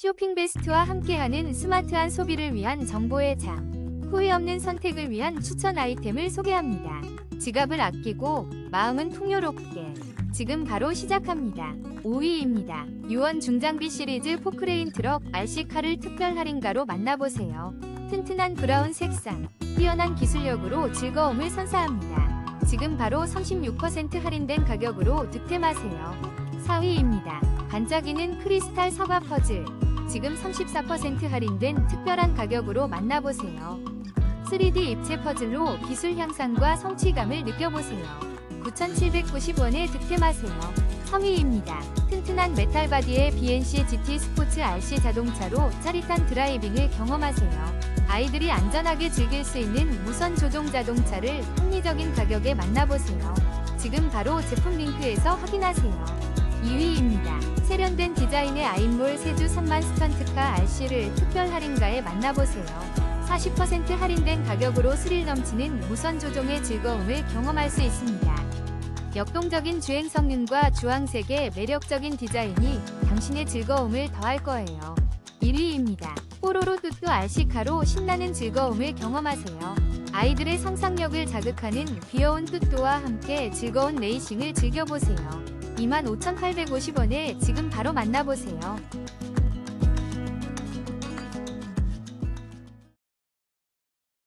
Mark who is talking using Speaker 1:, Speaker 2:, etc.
Speaker 1: 쇼핑 베스트와 함께하는 스마트한 소비를 위한 정보의 장. 후회 없는 선택을 위한 추천 아이템을 소개합니다. 지갑을 아끼고 마음은 풍요롭게. 지금 바로 시작합니다. 5위입니다. 유원 중장비 시리즈 포크레인 트럭 RC카를 특별 할인가로 만나보세요. 튼튼한 브라운 색상, 뛰어난 기술력으로 즐거움을 선사합니다. 지금 바로 36% 할인된 가격으로 득템하세요. 4위입니다. 반짝이는 크리스탈 사과 퍼즐. 지금 34% 할인된 특별한 가격으로 만나보세요. 3D 입체 퍼즐로 기술 향상과 성취감을 느껴보세요. 9,790원에 득템하세요. 3위입니다. 튼튼한 메탈 바디의 BNC GT 스포츠 RC 자동차로 짜릿한 드라이빙을 경험하세요. 아이들이 안전하게 즐길 수 있는 무선 조종 자동차를 합리적인 가격에 만나보세요. 지금 바로 제품 링크에서 확인하세요. 2위입니다. 세련된 디자인의 아인몰 세주 3만 스턴트카 RC를 특별 할인가에 만나보세요. 40% 할인된 가격으로 스릴 넘치는 무선 조종의 즐거움을 경험할 수 있습니다. 역동적인 주행 성능과 주황색의 매력적인 디자인이 당신의 즐거움을 더할 거예요. 1위입니다. 뽀로로 뚜뚜 RC카로 신나는 즐거움을 경험하세요. 아이들의 상상력을 자극하는 귀여운 뚜뚜와 함께 즐거운 레이싱을 즐겨보세요. 25,850원에 지금 바로 만나보세요.